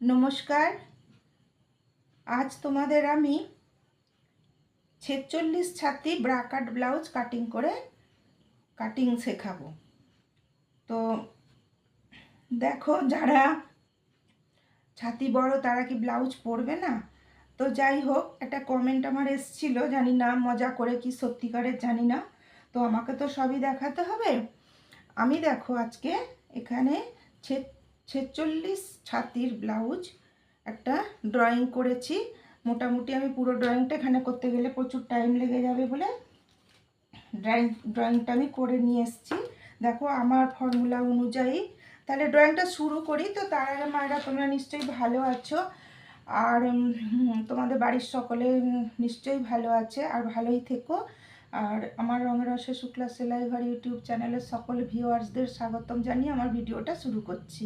নমস্কার। আজ তোমাদের আমি ছেচল্লিশ ছাতি ব্রাকাট ব্লাউজ কাটিং করে কাটিং শেখাবো। তো দেখো যারা ছাতি বড় তারা কি ব্লাউজ পরবে না? তো যাই হোক, একটা কমেন্ট আমার এসছিল, জানি না মজা করে কি সত্যিকারের জানি না, তো আমাকে তো সবই দেখাতে হবে। আমি দেখো আজকে এখানে ছে ছেচল্লিশ ছাতির ব্লাউজ একটা ড্রয়িং করেছি। মোটামুটি আমি পুরো ড্রয়িংটা এখানে করতে গেলে প্রচুর টাইম লেগে যাবে বলে ড্রয়িং, ড্রয়িংটা আমি করে নিয়ে এসেছি। দেখো আমার ফর্মুলা অনুযায়ী। তাহলে ড্রয়িংটা শুরু করি তো তার আগে মায়েরা তোমরা নিশ্চয়ই ভালো আছো। আর তোমাদের বাড়ির সকলে নিশ্চয়ই ভালো আছে আর ভালোই থেকো। আর আমার রঙের রসে শুক্লা সেলাই ঘর ইউটিউব চ্যানেলের সকল ভিউয়ার্সদের স্বাগতম জানিয়ে আমার ভিডিওটা শুরু করছি।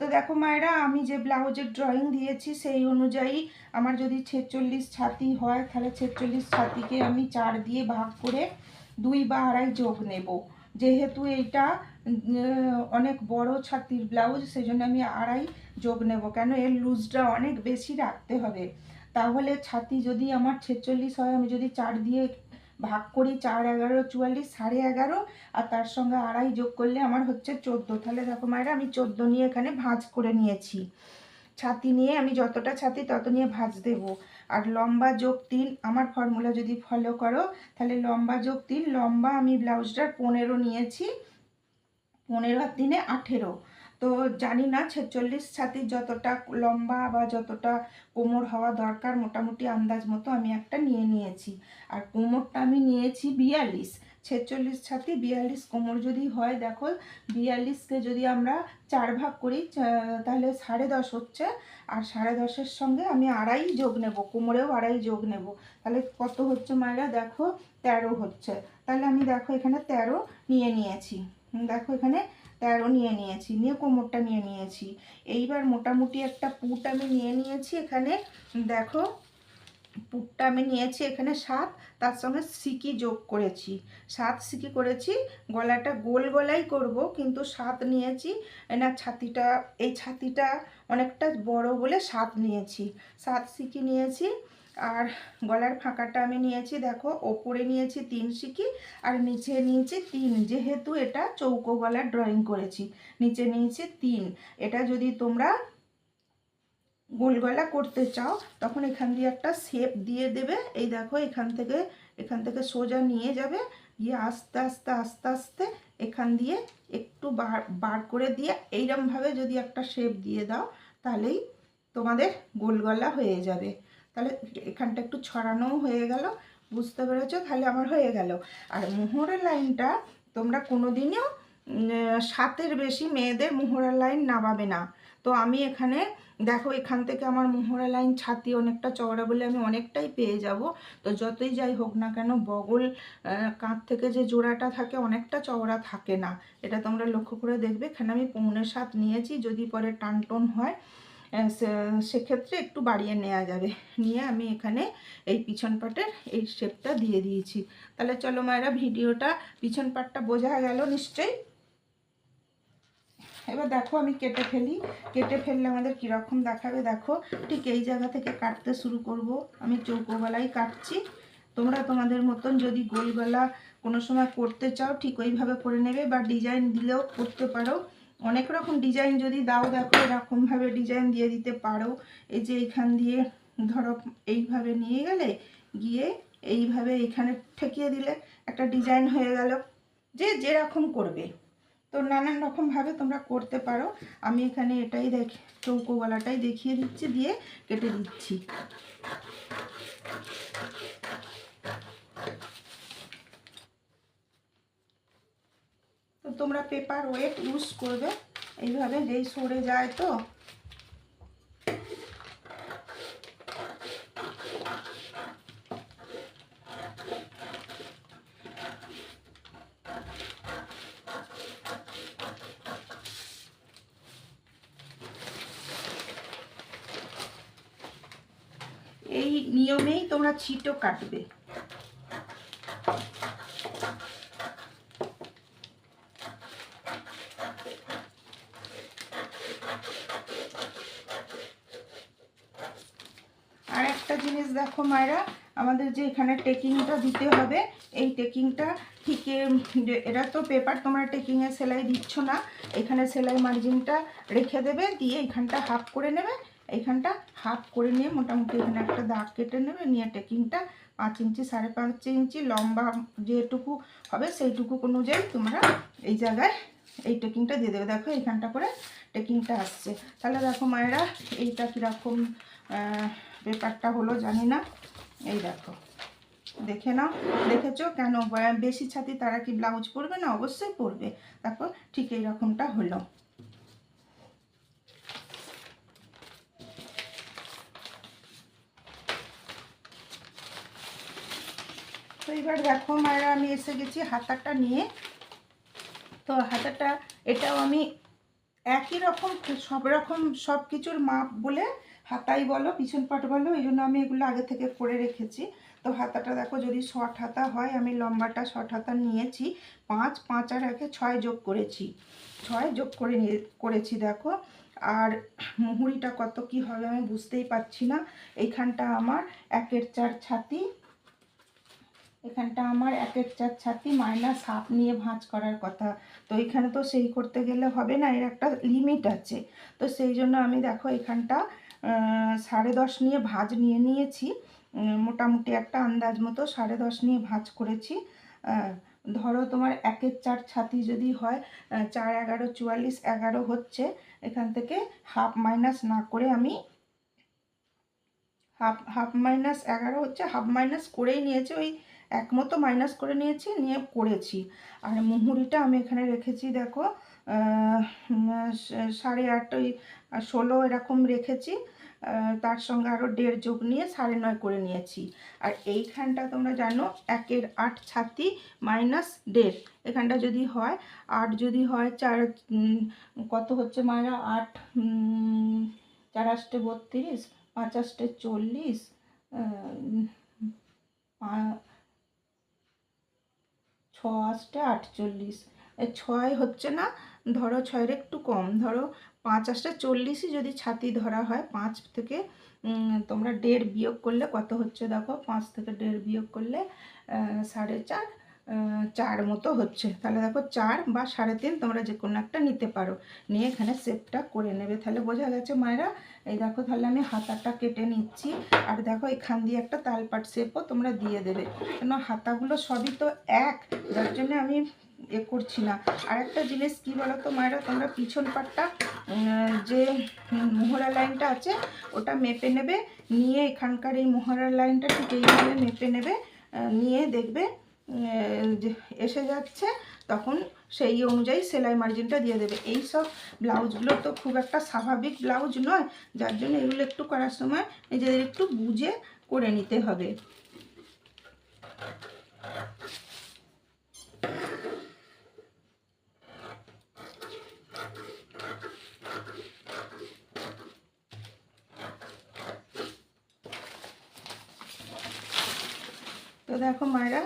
তো দেখো মায়েরা, আমি যে ব্লাউজের ড্রয়িং দিয়েছি সেই অনুযায়ী আমার যদি ছেচল্লিশ ছাতি হয়, তাহলে ছেচল্লিশ ছাতিকে আমি চার দিয়ে ভাগ করে দুই বা আড়াই যোগ নেব। যেহেতু এইটা অনেক বড় ছাতির ব্লাউজ সেই জন্য আমি আড়াই যোগ নেব। কেন? এর লুজটা অনেক বেশি রাখতে হবে। তাহলে ছাতি যদি আমার ছেচল্লিশ হয়, আমি যদি চার দিয়ে ভাগ করি চার এগারো, চুয়াল্লিশ, সাড়ে এগারো, আর তার সঙ্গে আড়াই যোগ করলে আমার হচ্ছে চোদ্দ। তাহলে দেখো মায়েরা, আমি চোদ্দ নিয়ে এখানে ভাঁজ করে নিয়েছি। ছাতি নিয়ে আমি যতটা ছাতি তত নিয়ে ভাঁজ দেব। আর লম্বা যোগ তিন, আমার ফর্মুলা যদি ফলো করো, তাহলে লম্বা যোগ তিন, লম্বা আমি ব্লাউজটার পনেরো নিয়েছি। পনেরো আর তিনে আঠেরো। তো জানি না, ছেচল্লিশ ছাতির যতটা লম্বা বা যতটা কোমর হওয়া দরকার, মোটামুটি আন্দাজ মতো আমি একটা নিয়ে নিয়েছি। আর কোমরটা আমি নিয়েছি বিয়াল্লিশ। ছেচল্লিশ ছাতি, বিয়াল্লিশ কোমর যদি হয়, দেখো, বিয়াল্লিশকে যদি আমরা চার ভাগ করি তাহলে সাড়ে দশ হচ্ছে। আর সাড়ে দশের সঙ্গে আমি আড়াই যোগ নেব, কোমরেও আড়াই যোগ নেব। তাহলে কত হচ্ছে মায়েরা দেখো, তেরো হচ্ছে। তাহলে আমি, দেখো, এখানে তেরো নিয়ে নিয়েছি। দেখো, এখানে তেরো নিয়ে নিয়েছি, নিয়ে কোমরটা নিয়ে নিয়েছি। এইবার মোটামুটি একটা পুট আমি নিয়ে নিয়েছি এখানে। দেখো, পুটটা আমি নিয়েছি এখানে সাত, তার সঙ্গে সিকি যোগ করেছি। সাত সিকি করেছি, গলাটা গোল গলাই করব, কিন্তু সাত নিয়েছি। না, ছাতিটা, এই ছাতিটা অনেকটা বড় বলে সাত নিয়েছি। সাত সিকি নিয়েছি। আর গলার ফাঁকাটা আমি নিয়েছি, দেখো, ওপরে নিয়েছি তিন সিকি আর নিচে নিয়েছি তিন। যেহেতু এটা চৌকো গলার ড্রয়িং করেছি, নিচে নিয়েছি তিন। এটা যদি তোমরা গোল গলা করতে চাও, তখন এখান দিয়ে একটা শেপ দিয়ে দেবে। এই দেখো, এখান থেকে এখান থেকে সোজা নিয়ে যাবে। গিয়ে আস্তে আস্তে আস্তে আস্তে এখান দিয়ে একটু বার বার করে দিয়ে এইরমভাবে যদি একটা শেপ দিয়ে দাও, তাহলেই তোমাদের গোল গলা হয়ে যাবে। তাহলে এখানটা একটু ছড়ানোও হয়ে গেল বুঝতে পেরেছ? তাহলে আমার হয়ে গেল। আর মোহরের লাইনটা তোমরা কোনোদিনও উম, সাতের বেশি মেয়েদের মোহরা লাইন নামাবে না। তো আমি এখানে দেখো এখান থেকে আমার মোহরা লাইন ছাতি অনেকটা চওড়া বলে আমি অনেকটাই পেয়ে যাব। তো যতই যাই হোক না কেন বগল কাঁধ থেকে যে জোড়াটা থাকে অনেকটা চওড়া থাকে না। এটা তোমরা লক্ষ্য করে দেখবে। এখানে আমি পৌনে সাত নিয়েছি যদি পরে টানটন হয় সেক্ষেত্রে একটু বাড়িয়ে নেওয়া যাবে। নিয়ে আমি এখানে এই পিছন পাটের এই শেপটা দিয়ে দিয়েছি। তাহলে চলো মায়েরা, ভিডিওটা পিছন পাটটা বোঝা গেল নিশ্চয়ই? এবার দেখো আমি কেটে ফেলি। কেটে ফেললে আমাদের কীরকম দেখাবে? দেখো, ঠিক এই জায়গা থেকে কাটতে শুরু করব। আমি চৌকো গলায় কাটছি। তোমরা তোমাদের মতন যদি গোল গলা কোনো সময় করতে চাও, ঠিক ওইভাবে করে নেবে বা ডিজাইন দিলেও করতে পারো। অনেক রকম ডিজাইন যদি দাও, দেখো, এরকমভাবে ডিজাইন দিয়ে দিতে পারো। এই যে এইখান দিয়ে, ধরো, এইভাবে নিয়ে গেলে, গিয়ে এইভাবে এখানে ঠেকিয়ে দিলে একটা ডিজাইন হয়ে গেল। যে যেরকম করবে। তো নানান রকমভাবে তোমরা করতে পারো। আমি এখানে এটাই দেখ চৌকো গলাটাই দেখিয়ে দিচ্ছি, দিয়ে কেটে দিচ্ছি। তো তোমরা পেপার ওয়েট ইউজ করবে। এইভাবে যেই সরে যায় তো। এই নিয়মেই তোমরা ছিটও কাটবে জিনিস দেখো মায়েরা, আমাদের যে এখানে টেকিংটা দিতে হবে, এই টেকিংটা ঠিক এটা তো পেপার তোমরা টেকিংয়ে সেলাই দিচ্ছ না। এখানে সেলাই মার্জিনটা রেখে দেবে, দিয়ে এখানটা হাফ করে নেবে। এইখানটা হাফ করে নিয়ে মোটামুটি এখানে একটা দাগ কেটে নেবে, নিয়ে টেকিংটা পাঁচ ইঞ্চি, সাড়ে পাঁচ ইঞ্চি লম্বা যেটুকু হবে সেইটুকু অনুযায়ী তোমরা এই জায়গায় এই টেকিংটা দিয়ে দেবে। দেখো এইখানটা করে টেকিংটা আসছে। তাহলে দেখো মায়েরা, এইটা কীরকম পেপারটা হলো, জানি না। এই দেখো, দেখে নাও, দেখেছ কেন? বেশি ছাতি তারা কি ব্লাউজ পরবে না? অবশ্যই পরবে। তারপর ঠিক এই রকমটা হলো। তো এবার দেখো, মায়েরা, আমি এসে গেছি হাতাটা নিয়ে। তো হাতাটা, এটাও আমি একই রকম সব রকম সব কিছুর মাপ বলে হাতাই বলো, পিছন পাট বলো, এই জন্য আমি এগুলো আগে থেকে করে রেখেছি। তো হাতাটা দেখো যদি শর্ট হাতা হয়, আমি লম্বাটা শর্ট হাতা নিয়েছি। পাঁচ পাঁচ আর একে ছয় যোগ করেছি। ছয় যোগ করে নিয়ে, করেছি দেখো। আর মুহুরিটা কত কি হবে আমি বুঝতেই পারছি না। এইখানটা আমার একের চার ছাতি। এখানটা আমার এক চার ছাতি মাইনাস হাফ নিয়ে ভাঁজ করার কথা। তো এখানে তো সেই করতে গেলে হবে না, এর একটা লিমিট আছে। তো সেই জন্য আমি দেখো এখানটা সাড়ে দশ নিয়ে ভাঁজ নিয়ে নিয়েছি। মোটামুটি একটা আন্দাজ মতো সাড়ে দশ নিয়ে ভাঁজ করেছি। ধরো তোমার একের চার ছাতি যদি হয় চার এগারো চুয়াল্লিশ এগারো হচ্ছে, এখান থেকে হাফ মাইনাস না করে আমি হাফ হাফ মাইনাস এগারো হচ্ছে, হাফ মাইনাস করেই নিয়েছি। ওই এক মতো মাইনাস করে নিয়েছি, নিয়ে করেছি। আর মুহুরিটা আমি এখানে রেখেছি, দেখো সাড়ে আট ওই ষোলো এরকম রেখেছি। তার সঙ্গে আরও দেড় যোগ নিয়ে সাড়ে নয় করে নিয়েছি। আর এইখানটা তোমরা জানো, একের আট ছাতি মাইনাস দেড়। এখানটা যদি হয়, আট যদি হয়, চার কত হচ্ছে মায়েরা আট? চার আষ্টে বত্রিশ, পাঁচ আষ্টে চল্লিশ ছ আষ্টে আটচল্লিশ ছয় হচ্ছে না, ধরো ছয়ের একটু কম, ধরো পাঁচ আষ্টে চল্লিশই যদি ছাতি ধরা হয়, পাঁচ থেকে তোমরা দেড় বিয়োগ করলে কত হচ্ছে দেখো? পাঁচ থেকে দেড় বিয়োগ করলে সাড়ে চার চার মতো হচ্ছে। তাহলে দেখো চার বা সাড়ে তিন তোমরা যে কোনো একটা নিতে পারো। নিয়ে এখানে সেপটা করে নেবে। তাহলে বোঝা গেছে মায়েরা এই দেখো তাহলে আমি হাতাটা কেটে নিচ্ছি। আর দেখো এখান দিয়ে একটা তালপাট শেপও তোমরা দিয়ে দেবে। কেন হাতাগুলো সবই তো এক, যার জন্য আমি এ করছি না। আর একটা জিনিস কি বলো তো মায়েরা, তোমরা পিছন পাটটা যে মোহরা লাইনটা আছে, ওটা মেপে নেবে, নিয়ে এখানকার এই মোহরার লাইনটা ঠিক এইভাবে মেপে নেবে নিয়ে দেখবে এসে যাচ্ছে, তখন সেই অনুযায়ী সেলাই মার্জিনটা দিয়ে দেবে। এই সব ব্লাউজগুলো তো খুব একটা স্বাভাবিক ব্লাউজ নয়, যার জন্য এগুলো একটু করার সময় নিজেদের একটু বুঝে করে নিতে হবে। তো দেখো মায়েরা,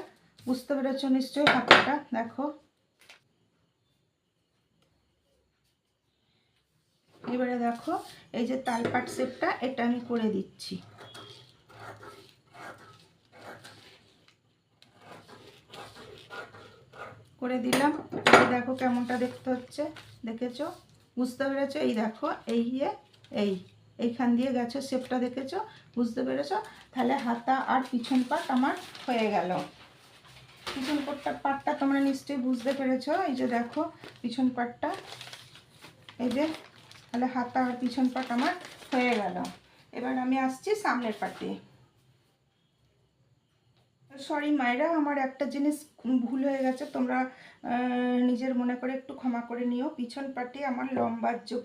বুঝতে পেরেছ নিশ্চয়ই হাতাটা? দেখো। এবারে দেখো, এই যে তালপাট সেটটা এটা আমি করে দিচ্ছি। করে দিলাম। এই দেখো কেমনটা দেখতে হচ্ছে। দেখেছ? বুঝতে পেরেছ? এই দেখো, এই যে এই। এইখান দিয়ে গেছো শেপটা দেখেছ? বুঝতে পেরেছ? তাহলে হাতা আর পিছন পাট আমার হয়ে গেল। পিছন পাটটা পাটটা তোমরা নিশ্চয়ই বুঝতে পেরেছ? এই যে দেখো, পিছন পাটটা। এই যে তাহলে হাতা আর পিছন পাট আমার হয়ে গেল। এবার আমি আসছি সামনের পাটে। সরি মায়েরা, আমার একটা জিনিস ভুল হয়ে গেছে। তোমরা নিজের মনে করে একটু ক্ষমা করে নিও। পিছন পাটে আমার লম্বার যোগ,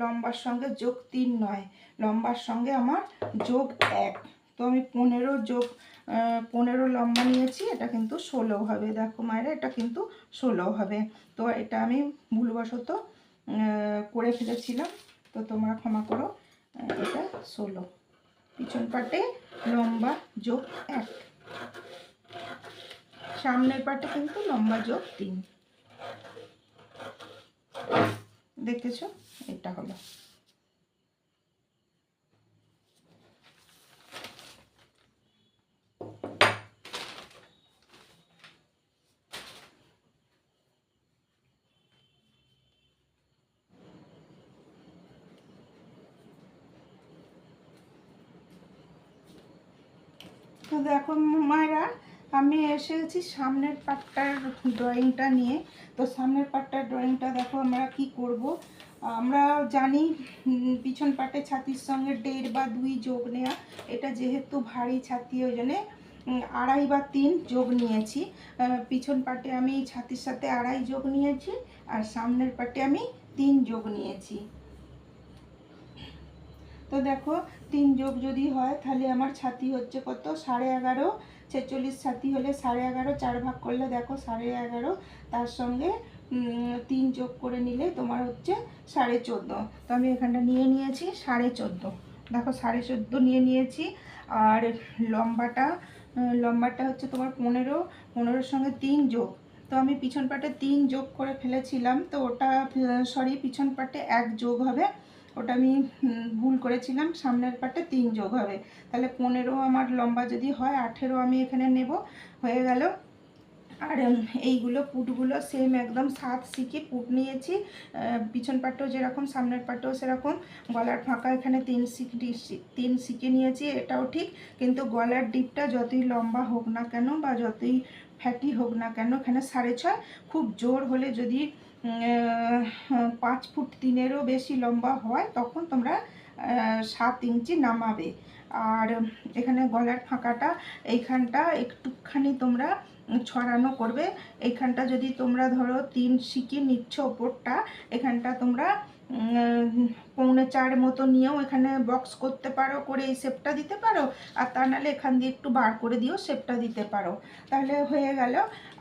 লম্বার সঙ্গে যোগ তিন নয়। লম্বার সঙ্গে আমার যোগ এক। তো আমি পনেরো যোগ পনেরো লম্বা নিয়েছি। এটা কিন্তু ষোলো হবে। দেখো মায়েরা, এটা কিন্তু ষোলো হবে। তো এটা আমি ভুলবশত করে ফেলেছিলাম। তো তোমরা ক্ষমা করো। এটা ষোলো। পিছন পাটে লম্বা যোগ এক। সামনের পাটে কিন্তু লম্বা যোগ তিন। দেখেছ? এটা হলো তো দেখো মায়েরা, আমি এসে গেছি সামনের পাটটার ড্রয়িংটা নিয়ে। তো সামনের পাটটার ড্রয়িংটা দেখো আমরা কি করব। আমরা জানি পিছন পাটে ছাতির সঙ্গে দেড় বা দুই যোগ নেওয়া এটা যেহেতু ভারী ছাতি, ওই জন্যে আড়াই বা তিন যোগ নিয়েছি। পিছন পাটে আমি ছাতির সাথে আড়াই যোগ নিয়েছি আর সামনের পাটে আমি তিন যোগ নিয়েছি। তো দেখো তিন যোগ যদি হয়, তাহলে আমার ছাতি হচ্ছে কত? সাড়ে এগারো। ছেচল্লিশ ছাতি হলে সাড়ে এগারো, চার ভাগ করলে দেখো সাড়ে এগারো। তার সঙ্গে তিন যোগ করে নিলে তোমার হচ্ছে সাড়ে চোদ্দ। তো আমি এখানটা নিয়ে নিয়েছি সাড়ে চোদ্দ। দেখো সাড়ে চোদ্দ নিয়ে নিয়েছি। আর লম্বাটা লম্বাটা হচ্ছে তোমার পনেরো। পনেরোর সঙ্গে তিন যোগ। তো আমি পিছন পাটে তিন যোগ করে ফেলেছিলাম। তো ওটা সরি পিছন পাটে এক যোগ হবে। ওটা আমি ভুল করেছিলাম, সামনের পাটে তিন যোগ হবে। তাহলে পনেরো আমার লম্বা যদি হয়, আঠেরো আমি এখানে নেব, হয়ে গেল। আর এইগুলো পুটগুলো সেম একদম সাত সিকি পুট নিয়েছি। পিছন পাটেও যেরকম, সামনের পাটেও সেরকম। গলার ফাঁকা এখানে তিন সিক, তিন সিকে নিয়েছি, এটাও ঠিক। কিন্তু গলার ডিপটা যতই লম্বা হোক না কেন বা যতই ফ্যাটি হোক না কেন, এখানে সাড়ে ছয়। খুব জোর হলে যদি পাঁচ ফুট তিনেরও বেশি লম্বা হয়, তখন তোমরা সাত ইঞ্চি নামাবে। আর এখানে গলার ফাঁকাটা, এইখানটা একটুখানি তোমরা ছড়ানো করবে। এইখানটা যদি তোমরা ধরো তিন সিকি নিচ্ছ ওপরটা এখানটা তোমরা পৌনে চার মতো নিয়েও এখানে বক্স করতে পারো, করে এই শেপটা দিতে পারো। আর তা নাহলে এখান দিয়ে একটু বার করে দিয়েও শেপটা দিতে পারো। তাহলে হয়ে গেল।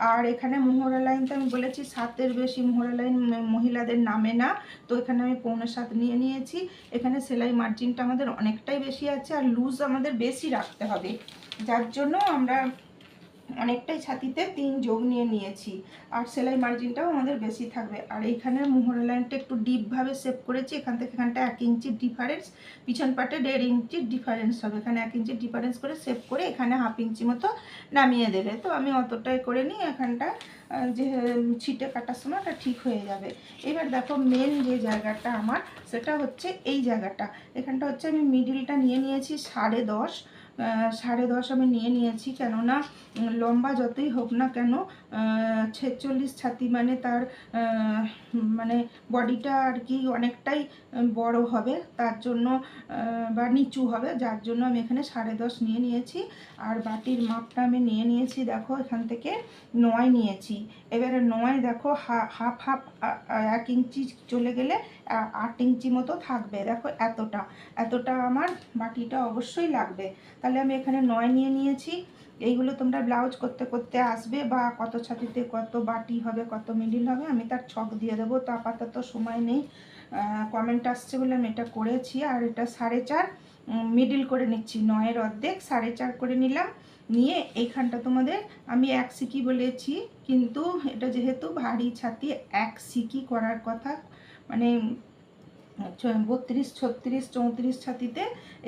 আর এখানে মোহরা লাইন তো আমি বলেছি, সাতের বেশি মোহরা লাইন মহিলাদের নামে না। তো এখানে আমি পৌনে সাত নিয়ে নিয়েছি। এখানে সেলাই মার্জিনটা আমাদের অনেকটাই বেশি আছে। আর লুজ আমাদের বেশি রাখতে হবে। যার জন্য আমরা অনেকটাই ছাতিতে তিন যোগ নিয়ে নিয়েছি। আর সেলাই মার্জিনটাও আমাদের বেশি থাকবে। আর এইখানে মোহরা লাইনটা একটু ডিপভাবে সেভ করেছি। এখান থেকে এখানটা এক ইঞ্চি ডিফারেন্স পিছন পাটে দেড় ইঞ্চি ডিফারেন্স হবে। এখানে এক ইঞ্চি ডিফারেন্স করে সেভ করে এখানে হাফ ইঞ্চি মতো নামিয়ে দেবে। তো আমি অতটাই করে নিই এখানটা যে ছিটে কাটার সময় এটা ঠিক হয়ে যাবে। এবার দেখো মেন যে জায়গাটা আমার, সেটা হচ্ছে এই জায়গাটা। এখানটা হচ্ছে আমি মিডিলটা নিয়ে নিয়েছি সাড়ে দশ। সাড়ে দশ আমি নিয়ে নিয়েছি। কেননা লম্বা যতই হোক না কেন ছেচল্লিশ ছাতি মানে তার মানে বডিটা আর কি অনেকটাই বড় হবে, তার জন্য বা নিচু হবে, যার জন্য আমি এখানে সাড়ে দশ নিয়ে নিয়েছি। আর বাটির মাপটা আমি নিয়ে নিয়েছি, দেখো, এখান থেকে নয় নিয়েছি। এবারে নয় দেখো হাফ হাফ এক ইঞ্চি চলে গেলে আট ইঞ্চি মতো থাকবে। দেখো, এতটা এতটা আমার বাটিটা অবশ্যই লাগবে। তাহলে আমি এখানে নয় নিয়ে নিয়েছি। এইগুলো তোমরা ব্লাউজ করতে করতে আসবে বা কত ছাতিতে কত বাটি হবে, কত মিডিল হবে, আমি তার ছক দিয়ে দেবো। তো আপাতত সময় নেই। কমেন্ট আসছে বলে আমি এটা করেছি। আর এটা সাড়ে চার মিডিল করে নিচ্ছি। নয়ের অর্ধেক সাড়ে চার করে নিলাম। নিয়ে এইখানটা তোমাদের আমি এক সিকি বলেছি। কিন্তু এটা যেহেতু ভারী ছাতি, এক সিকি করার কথা। মানে বত্রিশ, ছত্রিশ, চৌত্রিশ ছাতিতে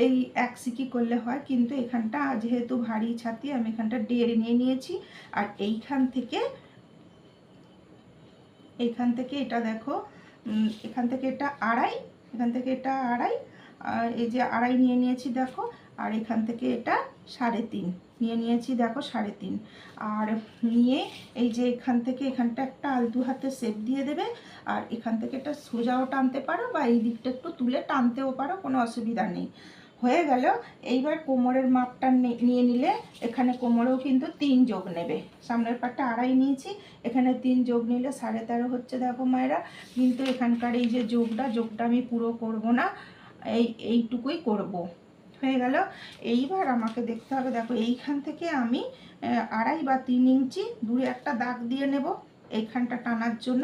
এই এক সিকি করলে হয়, কিন্তু এখানটা যেহেতু ভারী ছাতি, আমি এখানটা ডেড় নিয়ে নিয়েছি। আর এইখান থেকে এখান থেকে এটা দেখো এখান থেকে এটা আড়াই, এখান থেকে এটা আড়াই এই যে আড়াই নিয়ে নিয়েছি, দেখো আর এখান থেকে এটা সাড়ে তিন। নিয়ে নিয়েছি দেখো সাড়ে তিন। আর নিয়ে এই যে এখান থেকে এখানটা একটা আলতু হাতে শেপ দিয়ে দেবে, আর এখান থেকে একটা সোজাও টানতে পারো বা এই দিকটা একটু তুলে টানতেও পারো, কোনো অসুবিধা নেই। হয়ে গেল, এইবার কোমরের মাপটা নিয়ে নিলে এখানে কোমরেও কিন্তু তিন যোগ নেবে। সামনের পাটটা আড়াই নিয়েছি, এখানে তিন যোগ নিলে সাড়ে তেরো হচ্ছে দেখো মায়েরা। কিন্তু এখানকার এই যে যোগটা যোগটা আমি পুরো করব না, এই, এইটুকুই করব। হয়ে গেল। এইবার আমাকে দেখতে হবে, দেখো এইখান থেকে আমি আড়াই বা তিন ইঞ্চি দূরে একটা দাগ দিয়ে নেব এইখানটা টানার জন্য।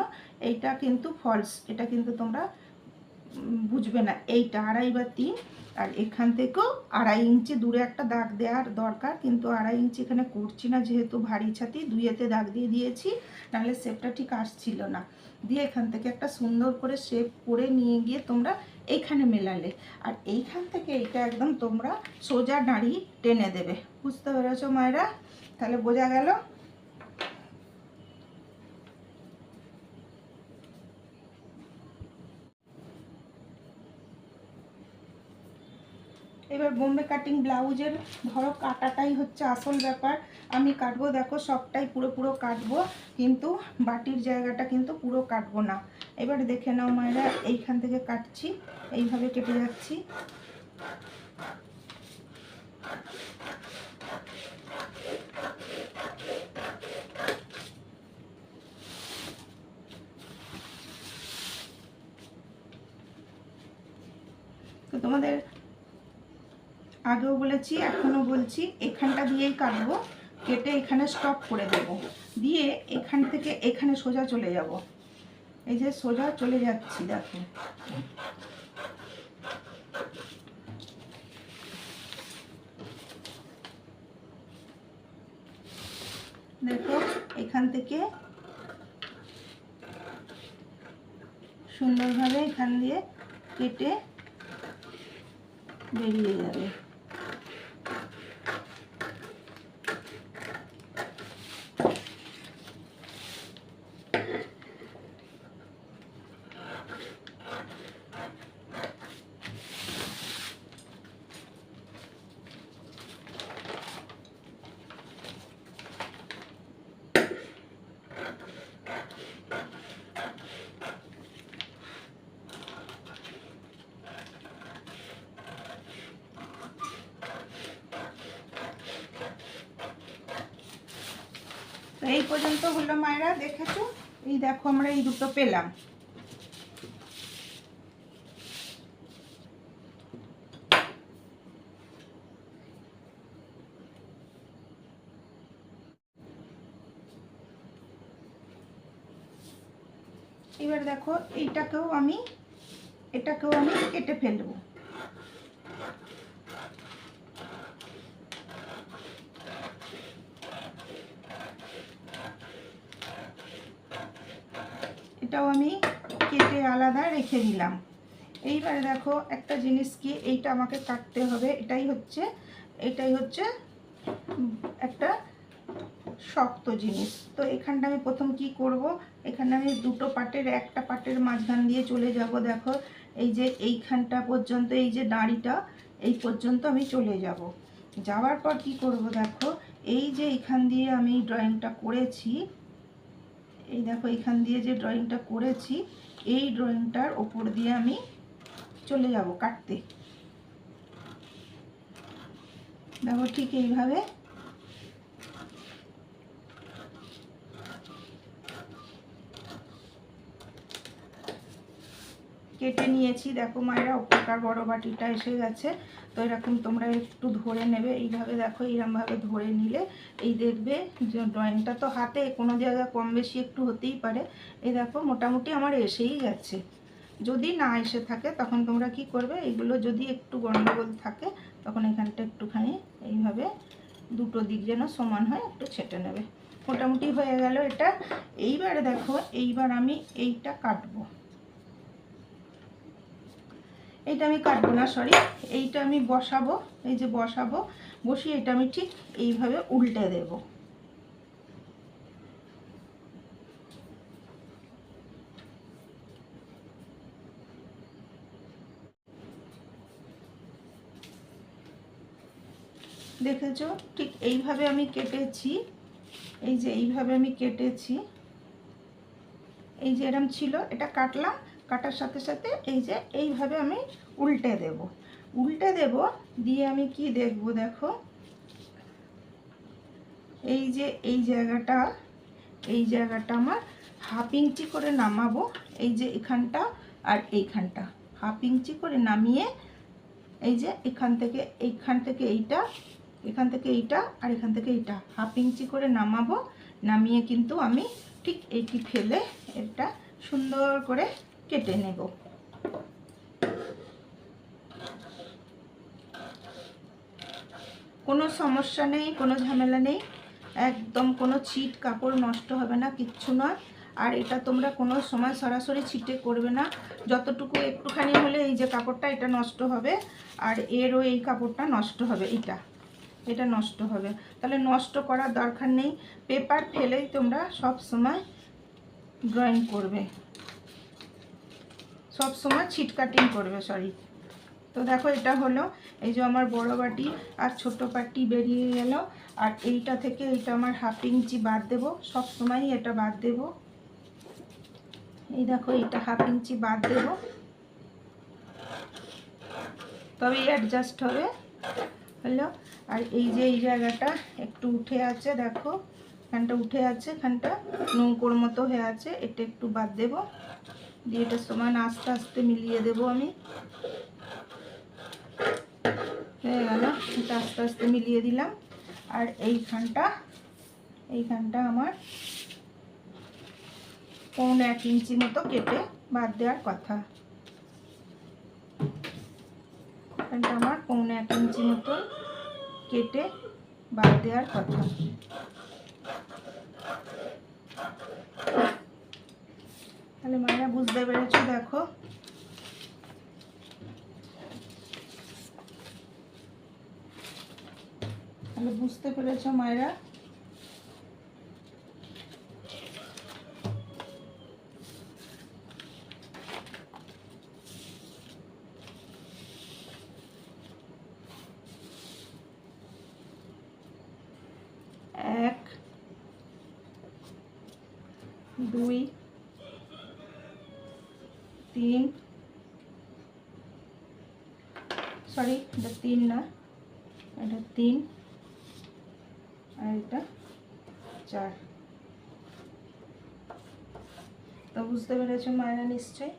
এইটা কিন্তু ফলস এটা কিন্তু তোমরা বুঝবে না। এইটা আড়াই বা তিন, আর এখান থেকেও আড়াই ইঞ্চি দূরে একটা দাগ দেওয়ার দরকার, কিন্তু আড়াই ইঞ্চি এখানে করছি না, যেহেতু ভারী ছাতি, দুইয়েতে দাগ দিয়ে দিয়েছি, নাহলে শেপটা ঠিক আসছিল না। দিয়ে এখান থেকে একটা সুন্দর করে শেপ করে নিয়ে গিয়ে তোমরা এইখানে মেলালে। আর এইখান থেকে এইটা একদম তোমরা সোজা দাঁড়িয়ে টেনে দেবে। বুঝতে পেরেছ মায়েরা? তাহলে বোঝা গেল? এবার বোম্বে কাটিং ব্লাউজের ধরো কাটাটাই হচ্ছে আসল ব্যাপার। আমি কাটবো, দেখো সবটাই পুরো পুরো কাটবো, কিন্তু বাটির জায়গাটা কিন্তু পুরো কাটবো না। এবার দেখে নাও মায়েরা, এইখান থেকে কাটছি, এইভাবে কেটে যাচ্ছি। তোমাদের আগেও বলেছি, এখনও বলছি, এখানটা দিয়েই কাটবো, কেটে এখানে স্টপ করে দেব। দিয়ে এখান থেকে এখানে সোজা চলে যাব। এই যে সোজা চলে যাচ্ছি, দেখো। দেখো, এখান থেকে সুন্দরভাবে এখান দিয়ে কেটে বেরিয়ে যাবে। তো এই পর্যন্ত হলো মায়েরা, দেখেছ? এই দেখো আমরা এই দুটো পেলাম। এবার দেখো, এইটাকেও আমি এটাকেও আমি কেটে ফেলব। এটাও আমি কেটে আলাদা রেখে দিলাম। এইবারে দেখো একটা জিনিস কি, এইটা আমাকে কাটতে হবে। এটাই হচ্ছে এটাই হচ্ছে একটা শক্ত জিনিস। তো এখানটা আমি প্রথম কি করব? এখানে আমি দুটো পাটের, একটা পাটের মাঝখান দিয়ে চলে যাব দেখো। এই যে এইখানটা পর্যন্ত, এই যে দাঁড়িটা, এই পর্যন্ত আমি চলে যাব। যাওয়ার পর কি করব দেখো? এই যে এখান দিয়ে আমি ড্রয়িংটা করেছি এই দেখো, এখান দিয়ে যে ড্রয়িংটা করেছি, এই ড্রয়িংটার ওপর দিয়ে আমি চলে যাব কাটতে। দেখো, ঠিক এইভাবে। কেটে নিয়েছি। দেখো, মায়েরা উপকার বড় বাটিটা এসে গেছে। তো এরকম তোমরা একটু ধরে নেবে, এইভাবে দেখো এইরকমভাবে ধরে নিলে এই দেখবে যে ড্রয়িংটা তো হাতে, কোনো জায়গায় কম বেশি একটু হতেই পারে। এই দেখো, মোটামুটি আমার এসেই গেছে। যদি না এসে থাকে, তখন তোমরা কি করবে? এগুলো যদি একটু গন্ডগোল থাকে, তখন এখানটা একটুখানি এইভাবে দুটো দিক যেন সমান হয়, একটু ছেটে নেবে। মোটামুটি হয়ে গেল এটা। এইবার দেখো, এইবার আমি এইটা কাটবো। এইটা আমি কাটবো না সরি এইটা আমি বসাবো, এই যে বসাবো, বসিয়ে এটা আমি ঠিক এইভাবে উল্টে দেব। দেখেছ? ঠিক এইভাবে আমি কেটেছি। এই যে এইভাবে আমি কেটেছি। এই যে এরম ছিল, এটা কাটলাম। কাটার সাথে সাথে এই যে এইভাবে আমি উল্টে দেব। উল্টে দেব, দিয়ে আমি কি দেখব দেখো? এই যে এই জায়গাটা এই জায়গাটা আমার হাফ ইঞ্চি করে নামাবো। এই যে এখানটা আর এইখানটা। হাফ ইঞ্চি করে নামিয়ে এই যে এখান থেকে, এইখান থেকে এইটা, এখান থেকে এইটা আর এখান থেকে এইটা। হাফ ইঞ্চি করে নামাবো। নামিয়ে কিন্তু আমি ঠিক এইটি ফেলে এটা সুন্দর করে কেটে নেব। কোনো সমস্যা নেই, কোনো ঝামেলা নেই। একদম কোনো ছিট কাপড় নষ্ট হবে না, কিচ্ছু নয়। আর এটা তোমরা কোনো সময় সরাসরি ছিটে করবে না। যতটুকু একটুখানি হলে এই যে কাপড়টা, এটা নষ্ট হবে। আর এরও এই কাপড়টা নষ্ট হবে, এটা। এটা নষ্ট হবে। তাহলে নষ্ট করার দরকার নেই। পেপার ফেলেই তোমরা সব সময় ড্রয়িং করবে। সব সময় ছিট কাটিং করবে সরি তো দেখো, এটা হলো এই যে আমার বড় বাটি আর ছোট বাটি বেরিয়ে গেল। আর এইটা থেকে এইটা আমার হাফ ইঞ্চি বাদ দেবো। সব এটা বাদ দেব। এই দেখো, এইটা হাফ ইঞ্চি বাদ দেব। তবে অ্যাডজাস্ট হবে। হলো, আর এই যে এই জায়গাটা একটু উঠে আছে, দেখো। এখানটা উঠে আছে, এখানটা নৌকোর মতো হয়ে আছে, এটা একটু বাদ দেব। দিয়ে এটা সমান আস্তে আস্তে মিলিয়ে দেব আমি। হয়ে গেল, এটা আস্তে আস্তে মিলিয়ে দিলাম। আর এইখানটা এইখানটা আমার পৌনে এক ইঞ্চি মতো কেটে বাদ দেওয়ার কথা। এখানটা আমার পৌনে এক ইঞ্চি মতো কেটে বাদ দেওয়ার কথা। তাহলে মায়েরা বুঝতে পেরেছ দেখো। তাহলে বুঝতে পেরেছ মায়েরা এক দুই তিন সরি এটা তিন না এটা তিন আর এটা চার তো বুঝতে পেরেছ মায়েরা নিশ্চয়ই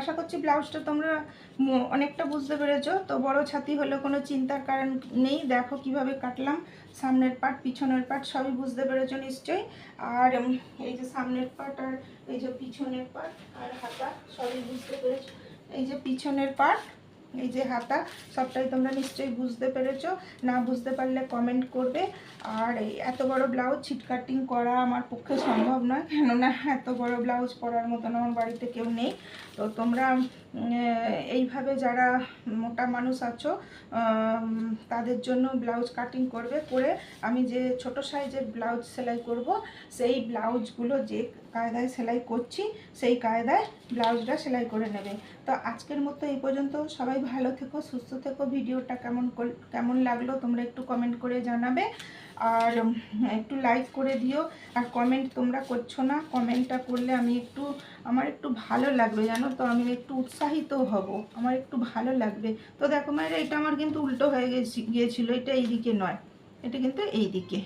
আশা করছি ব্লাউজটা তোমরা অনেকটা বুঝতে পেরেছ। তো বড় ছাতি হলে কোনো চিন্তার কারণ নেই। দেখো কীভাবে কাটলাম। সামনের পাট, পিছনের পাট, সবই বুঝতে পেরেছ নিশ্চয়ই। আর এই যে সামনের পাট আর এই যে পিছনের পাট আর হাতা, সবই বুঝতে পেরেছ। এই যে পিছনের পাট এই যে হাতা, সবটাই তোমরা নিশ্চয়ই বুঝতে পেরেছ। না বুঝতে পারলে কমেন্ট করবে। আর এই এত বড় ব্লাউজ ছিটকাটিং করা আমার পক্ষে সম্ভব নয়। কেননা এত বড় ব্লাউজ পরার মতন আমার বাড়িতে কেউ নেই। তো তোমরা এইভাবে যারা মোটা মানুষ আছো তাদের জন্য ব্লাউজ কাটিং করবে, করে আমি যে ছোট সাইজের ব্লাউজ সেলাই করব, সেই ব্লাউজগুলো যে কায়দায় সেলাই করছি, সেই কায়দায় ব্লাউজটা সেলাই করে নেবে। তো আজকের মতো এই পর্যন্ত। সবাই ভালো থেকো, সুস্থ থেকো। ভিডিওটা কেমন কেমন লাগল তোমরা একটু কমেন্ট করে জানাবে। আর একটু লাইক করে দিও। আর কমেন্ট তোমরা করছ না কমেন্টটা করলে আমি একটু, আমার একটু ভালো লাগবে, জানো তো? আমি একটু উৎসাহিত হব, আমার একটু ভালো লাগবে। তো দেখো মায়েরা, এটা আমার কিন্তু উল্টো হয়ে গেছি, গিয়েছিল, এটা এই দিকে নয়, এটা কিন্তু এই দিকে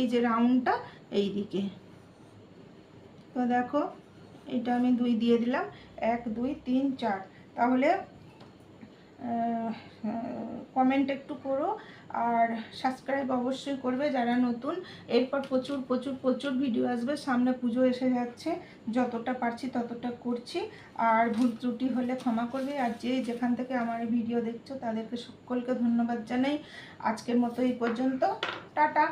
এই যে রাউন্ডটা এই দিকে তো দেখো, এটা আমি দুই দিয়ে দিলাম, এক, দুই, তিন, চার। তাহলে কমেন্ট একটু করো আর সাবস্ক্রাইব অবশ্যই করবে যারা নতুন। এরপর প্রচুর প্রচুর প্রচুর ভিডিও আসবে। সামনে পুজো এসে যাচ্ছে। যতটা পারছি ততটা করছি। আর ভুল ত্রুটি হলে ক্ষমা করবে। আর যে যেখান থেকে আমার ভিডিও দেখছ, তাদেরকে সকলকে ধন্যবাদ জানাই। আজকের মতো এই পর্যন্ত। টাটা!